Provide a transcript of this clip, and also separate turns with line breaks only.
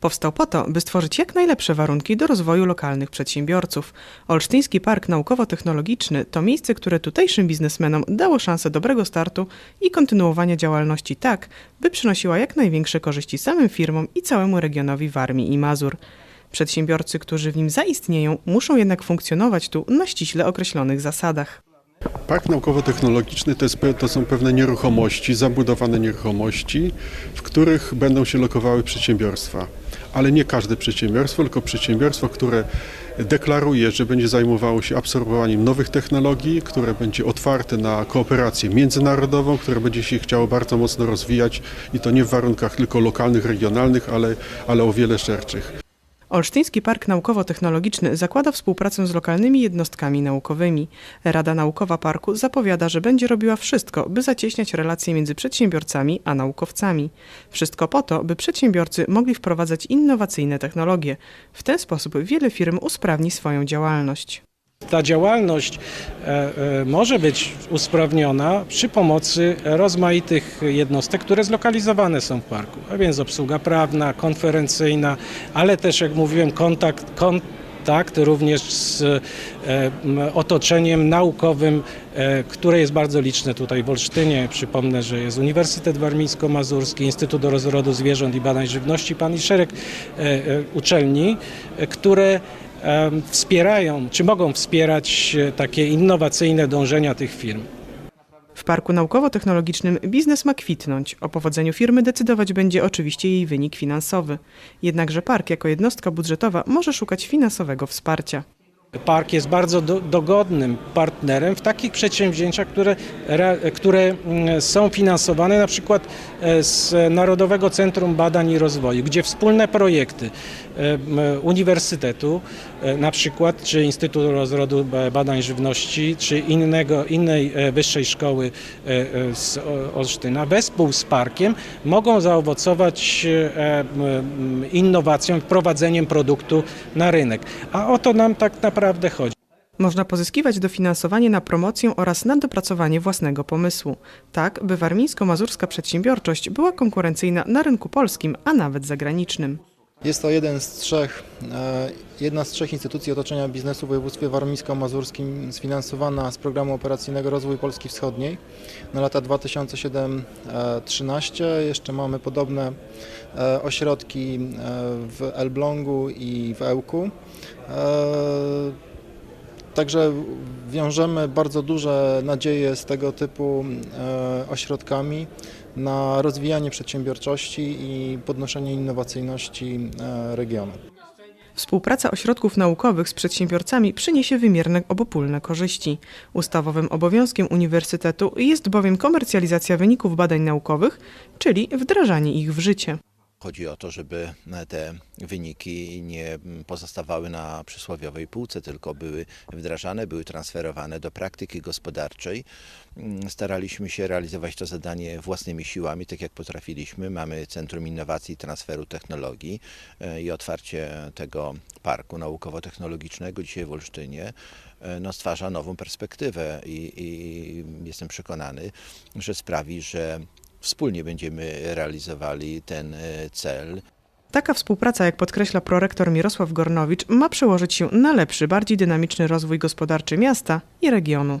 Powstał po to, by stworzyć jak najlepsze warunki do rozwoju lokalnych przedsiębiorców. Olsztyński Park Naukowo-Technologiczny to miejsce, które tutejszym biznesmenom dało szansę dobrego startu i kontynuowania działalności tak, by przynosiła jak największe korzyści samym firmom i całemu regionowi Warmii i Mazur. Przedsiębiorcy, którzy w nim zaistnieją, muszą jednak funkcjonować tu na ściśle określonych zasadach.
Park naukowo-technologiczny to, jest, to są pewne nieruchomości, zabudowane nieruchomości, w których będą się lokowały przedsiębiorstwa. Ale nie każde przedsiębiorstwo, tylko przedsiębiorstwo, które deklaruje, że będzie zajmowało się absorbowaniem nowych technologii, które będzie otwarte na kooperację międzynarodową, które będzie się chciało bardzo mocno rozwijać i to nie w warunkach tylko lokalnych, regionalnych, ale, ale o wiele szerszych.
Olsztyński Park Naukowo-Technologiczny zakłada współpracę z lokalnymi jednostkami naukowymi. Rada Naukowa Parku zapowiada, że będzie robiła wszystko, by zacieśniać relacje między przedsiębiorcami a naukowcami. Wszystko po to, by przedsiębiorcy mogli wprowadzać innowacyjne technologie. W ten sposób wiele firm usprawni swoją działalność.
Ta działalność e, e, może być usprawniona przy pomocy rozmaitych jednostek, które zlokalizowane są w parku, a więc obsługa prawna, konferencyjna, ale też, jak mówiłem, kontakt, kontakt również z e, otoczeniem naukowym, które jest bardzo liczne tutaj w Olsztynie. Przypomnę, że jest Uniwersytet Warmińsko-Mazurski, Instytut Rozrodu Zwierząt i Badań Żywności, pan i szereg uczelni, które wspierają, czy mogą wspierać e, takie innowacyjne dążenia tych firm.
W Parku Naukowo-Technologicznym biznes ma kwitnąć. O powodzeniu firmy decydować będzie oczywiście jej wynik finansowy. Jednakże park jako jednostka budżetowa może szukać finansowego wsparcia.
Park jest bardzo do, dogodnym partnerem w takich przedsięwzięciach, które, re- które mm, są finansowane na przykład e, z Narodowego Centrum Badań i Rozwoju, gdzie wspólne projekty e, uniwersytetu, e, na przykład czy Instytutu Rozrodu Badań Żywności, czy innego, innej wyższej szkoły z Olsztyna, wespół z parkiem mogą zaowocować innowacją, wprowadzeniem produktu na rynek. A o to nam tak naprawdę chodzi.
Można pozyskiwać dofinansowanie na promocję oraz na dopracowanie własnego pomysłu, tak by warmińsko-mazurska przedsiębiorczość była konkurencyjna na rynku polskim, a nawet zagranicznym.
Jest to jeden z trzech, e, jedna z trzech instytucji otoczenia biznesu w województwie warmińsko-mazurskim sfinansowana z programu operacyjnego Rozwój Polski Wschodniej na lata 2007-2013. Jeszcze mamy podobne e, ośrodki e, w Elblągu i w Ełku. Także wiążemy bardzo duże nadzieje z tego typu e, ośrodkami na rozwijanie przedsiębiorczości i podnoszenie innowacyjności e, regionu.
Współpraca ośrodków naukowych z przedsiębiorcami przyniesie wymierne obopólne korzyści. Ustawowym obowiązkiem uniwersytetu jest bowiem komercjalizacja wyników badań naukowych, czyli wdrażanie ich w życie.
Chodzi o to, żeby te wyniki nie pozostawały na przysłowiowej półce, tylko były wdrażane, były transferowane do praktyki gospodarczej. Staraliśmy się realizować to zadanie własnymi siłami, tak jak potrafiliśmy. Mamy Centrum Innowacji i Transferu Technologii e, i otwarcie tego parku naukowo-technologicznego dzisiaj w Olsztynie e, no, stwarza nową perspektywę i, i jestem przekonany, że sprawi, że wspólnie będziemy realizowali ten e, cel.
Taka współpraca, jak podkreśla prorektor Mirosław Gornowicz, ma przełożyć się na lepszy, bardziej dynamiczny rozwój gospodarczy miasta i regionu.